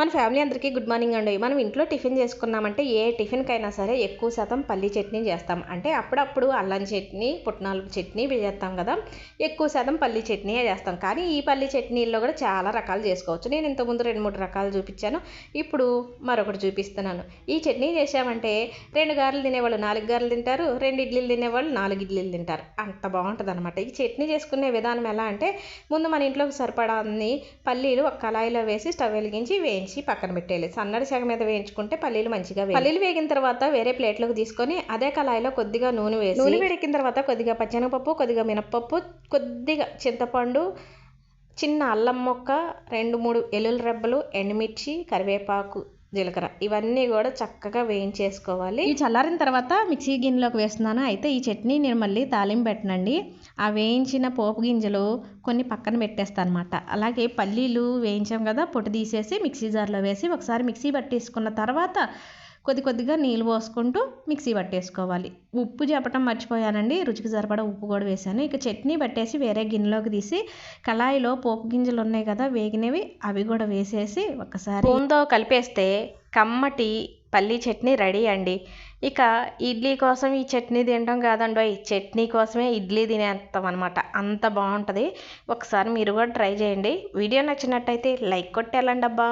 మన ఫ్యామిలీ అందరికీ good morning అండి. మనం ఇంట్లో టిఫిన్ చేసుకున్నామంటే ఏ టిఫిన్కైనా సరే ఎక్కువ శాతం పల్లి చట్నీ చేస్తాం. అంటే అప్పుడప్పుడు అల్లం చట్నీ పుట్నాలు చట్నీ చేస్తాం కదా. ఎక్కువ శాతం పల్లి చట్నీయే చేస్తాం. కానీ ఈ పల్లి చట్నీల్లో కూడా చాలా రకాలు చేసుకోవచ్చు. నేను ఇంతకుముందు రెండు మూడు రకాలు చూపించాను. ఇప్పుడు మరొకటి చూపిస్తున్నాను. ఈ చట్నీ చేసామంటే రెండు గారెలు తినేవాళ్ళు నాలుగు గారెలు తింటారు రెండు ఇడ్లీలు తినేవాళ్ళు నాలుగు ఇడ్లీలు తింటారు. అంత బాగుంటుంది అనమాట ఈ చట్నీ చేసుకునే విధానం ఎలా అంటే ముందు మన ఇంట్లోకి సరిపడా అన్ని పల్లీలు ఒక కళాయిలో వేసి స్టవ్ వెలిగించి వేయించి పక్కన పెట్టేయాలి సన్నడి సెగ మీద వేయించుకుంటే పల్లీలు మంచిగా. పల్లీలు వేగిన తర్వాత వేరే ప్లేట్లోకి తీసుకొని అదే కళాయిలో కొద్దిగా నూనె వేసి నూనె వేడెక్కిన తర్వాత కొద్దిగా పచ్చెనగపప్పు కొద్దిగా మినప్పప్పు కొద్దిగా చింతపండు చిన్న అల్లం మొక్క రెండు మూడు ఎల్లుల్లి రెబ్బలు ఎండుమిర్చి కరివేపాకు జీలకర్ర. ఇవన్నీ కూడా చక్కగా వేయించేసుకోవాలి. ఈ చల్లారిన తర్వాత మిక్సీ గిన్నెలోకి వేస్తున్నాను. అయితే ఈ చట్నీ నేను మళ్ళీ తాలింపు పెట్టనండి. ఆ వేయించిన పోపు గింజలు కొన్ని పక్కన పెట్టేస్తాను అనమాట అలాగే పల్లీలు వేయించాం కదా పొట్టు తీసేసి మిక్సీ జార్లో వేసి ఒకసారి మిక్సీ పట్టేసుకున్న తర్వాత కొద్ది కొద్దిగా నీళ్ళు పోసుకుంటూ మిక్సీ పట్టేసుకోవాలి. ఉప్పు చెప్పటం మర్చిపోయానండి. రుచికి సరిపడా ఉప్పు కూడా వేసాను ఇక చట్నీ పట్టేసి వేరే గిన్నెలోకి తీసి కళాయిలో పోపు గింజలు ఉన్నాయి కదా వేగినవి అవి కూడా వేసేసి ఒకసారి ఉందో కలిపేస్తే కమ్మటి పల్లీ చట్నీ రెడీ అండి. ఇక ఇడ్లీ కోసం ఈ చట్నీ తినడం కాదండి ఈ చట్నీ కోసమే ఇడ్లీ తినేస్తాం అనమాట అంత బాగుంటుంది. ఒకసారి మీరు కూడా ట్రై చేయండి. వీడియో నచ్చినట్టయితే లైక్ కొట్టేయాలండి అబ్బా.